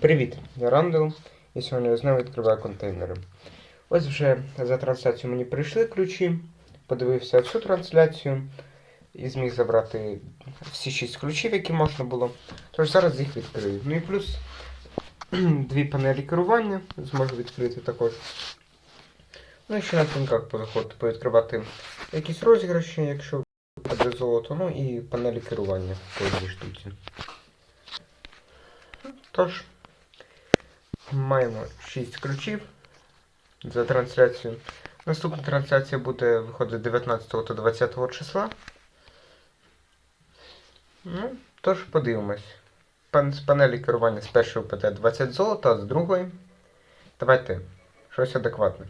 Привіт, я Рандall, і сьогодні я знову відкриваю контейнери. Ось вже за трансляцію мені прийшли ключі, подивився всю трансляцію і зміг забрати всі шість ключів, які можна було. Тож зараз їх відкрию. Ну і плюс дві панелі керування зможу відкрити також. Ну і ще на пінках позаходити, повідкривати якісь розіграші, якщо буде золото, ну і панелі керування по одній штуці. Тож, маємо 6 ключів за трансляцію. Наступна трансляція буде виходить 19 та 20 числа. Ну, тож подивимось. З панелі керування з першої ПТ 20 золота, а з другої. Давайте щось адекватне.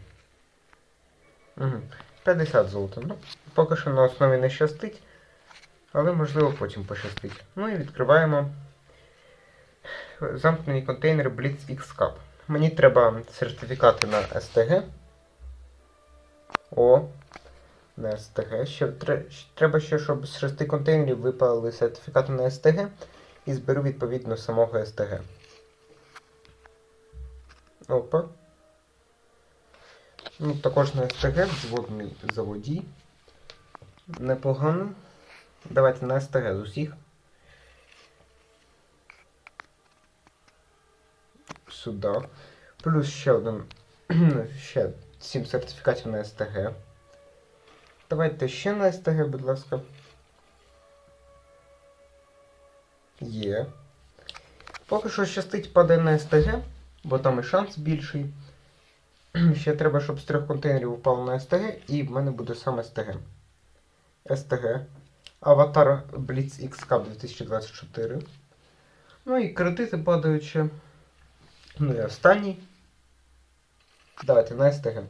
Угу. 50 золота. Ну, поки що на основі не щастить, але можливо потім пощастить. Ну і відкриваємо замкнений контейнер Blitz X. Мені треба сертифікати на STG. О, на STG. Ще треба ще, щоб з шести контейнерів випали сертифікати на STG і зберу відповідно самого STG. Опа. Ну, також на STG взводний заводій. Непогано. Давайте на STG з усіх. Сюди. Плюс ще один. ще 7 сертифікатів на СТГ. Давайте ще на СТГ, будь ласка. Є. Поки що щастить падає на СТГ, бо там і шанс більший. Ще треба, щоб з трьох контейнерів упало на СТГ, і в мене буде саме СТГ. СТГ. Аватар Blitz X Cup 2024. Ну і кредити падають ще. Ну і останній. Давайте на СТГ.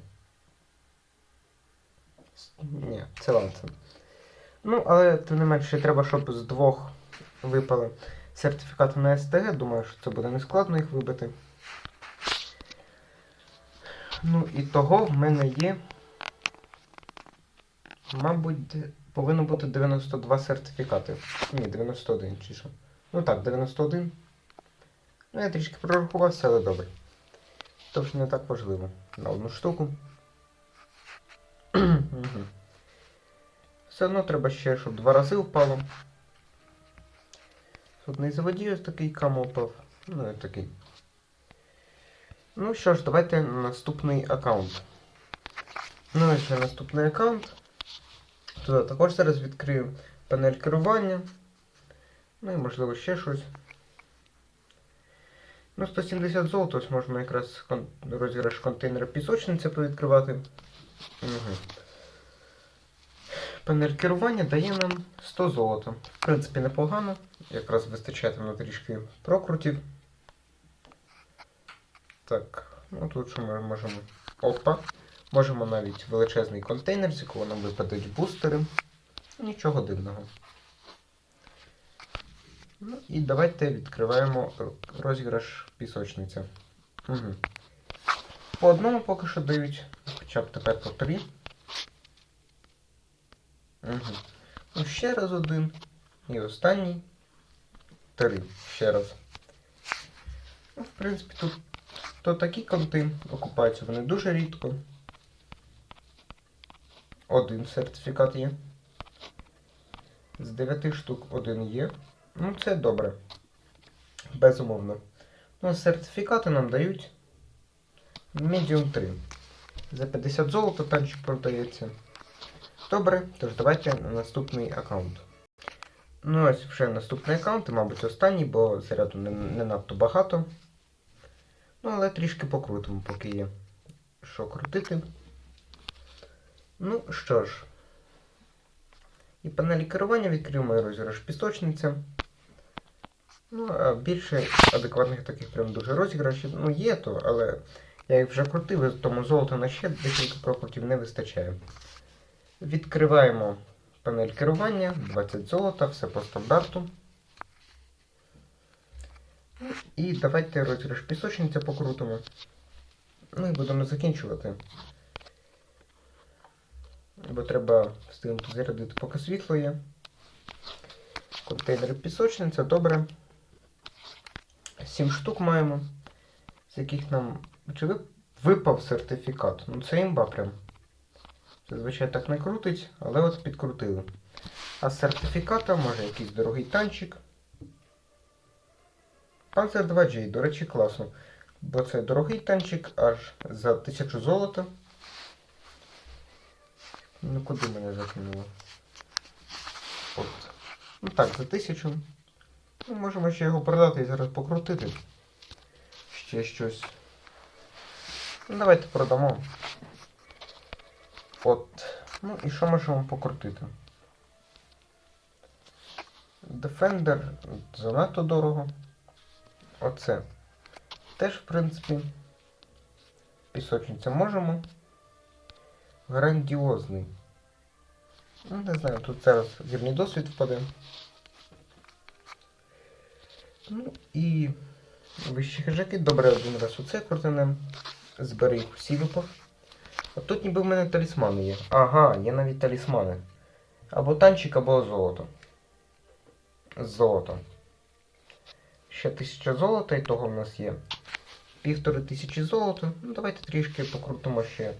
Ні, це ланцем. Ну, але тим не менше треба, щоб з двох випали сертифікати на СТГ. Думаю, що це буде нескладно їх вибити. Ну і того в мене є. Мабуть, повинно бути 92 сертифікати. Ні, 91 чи що. Ну так, 91. Ну, я трішки прорахувався, але добре. Тож не так важливо. На одну штуку. Все одно треба ще, щоб два рази впало. Тут не заводі ось такий кам упав. Ну, і такий. Ну що ж, давайте на наступний аккаунт. Ну, ось вже наступний аккаунт. Туди також зараз відкрию панель керування. Ну і можливо ще щось. Ну, 170 золота, ось можна якраз розіграш контейнера пісочниця повідкривати. Угу. Панель керування дає нам 100 золота. В принципі, непогано. Якраз вистачає там на трішки прокрутів. Так, ну тут що ми можемо. Опа. Можемо навіть величезний контейнер, з якого нам випадуть бустери. Нічого дивного. Ну і давайте відкриваємо розіграш пісочниця. Угу. По одному поки що дають, хоча б тепер по три. Угу. Ну, ще раз один. І останній. Три. Ще раз. Ну, в принципі, тут то такі конти окупаються, вони дуже рідко. Один сертифікат є. З 9 штук один є. Ну, це добре. Безумовно. Ну, сертифікати нам дають Medium 3. За 50 золота танчик продається. Добре, тож давайте на наступний аккаунт. Ну, ось вже наступний аккаунт, мабуть, останній, бо заряду не, не надто багато. Ну, але трішки покрутимо, поки є. Що крутити. Ну що ж. І панелі керування відкриємо і розіграш пісочниця. Ну, а більше адекватних таких прям дуже розіграшів. Ну, є то, але я їх вже крутив, тому золота на ще декілька прокрутів не вистачає. Відкриваємо панель керування, 20 золота, все по стандарту. І давайте розіграш пісочниця покрутимо. Ну і будемо закінчувати. Бо треба встигнути зарядити, поки світло є. Контейнер пісочниця, добре. Сім штук маємо, з яких нам чи вип- випав сертифікат. Ну це імба прям. Зазвичай так не крутить, але от підкрутили. А з сертифіката може якийсь дорогий танчик. Panzer 2J, до речі, класно. Бо це дорогий танчик аж за 1000 золота. Ну куди мене закинуло? От. Ну так, за 1000. Ну, можемо ще його продати і зараз покрутити. Ще щось. Ну, давайте продамо. От. Ну і що можемо покрутити? Defender занадто дорого. Оце. Теж, в принципі, пісочниця можемо. Грандіозний. Ну, не знаю, тут зараз вірний досвід впаде. Ну і вищі хижаки. Добре, один раз оце крутинем. Збери їх всі випав. А тут ніби в мене талісмани є. Ага, є навіть талісмани. Або танчик, або золото. З золотом. Ще тисяча золота, і того в нас є. Півтори тисячі золота. Ну, давайте трішки покрутимо ще.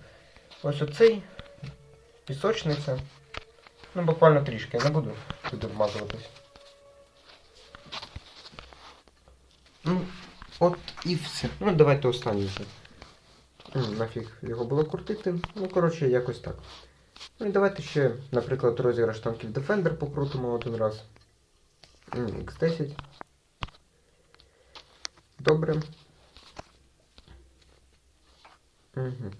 Ось оцей. Пісочниця. Ну, буквально трішки, я не буду туди вмазуватись. От і все. Ну, давайте останній вже. Нафіг його було крутити. Ну, коротше, якось так. Ну і давайте ще, наприклад, розіграш танків Defender покрутимо один раз. X10. Добре. Угу.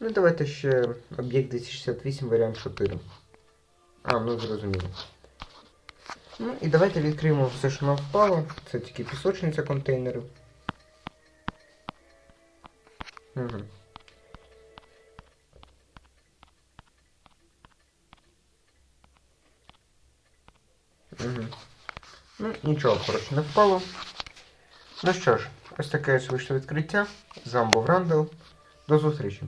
Ну і давайте ще об'єкт 268 варіант 4. А, ну зрозуміло. Ну і давайте відкриємо все, що нам впало. Це тільки пісочниця контейнерів. Угу. Угу. Ну, нічого, коротше, не впало. Ну що ж, ось таке ось вийшло відкриття. З вами Рандел. До зустрічі!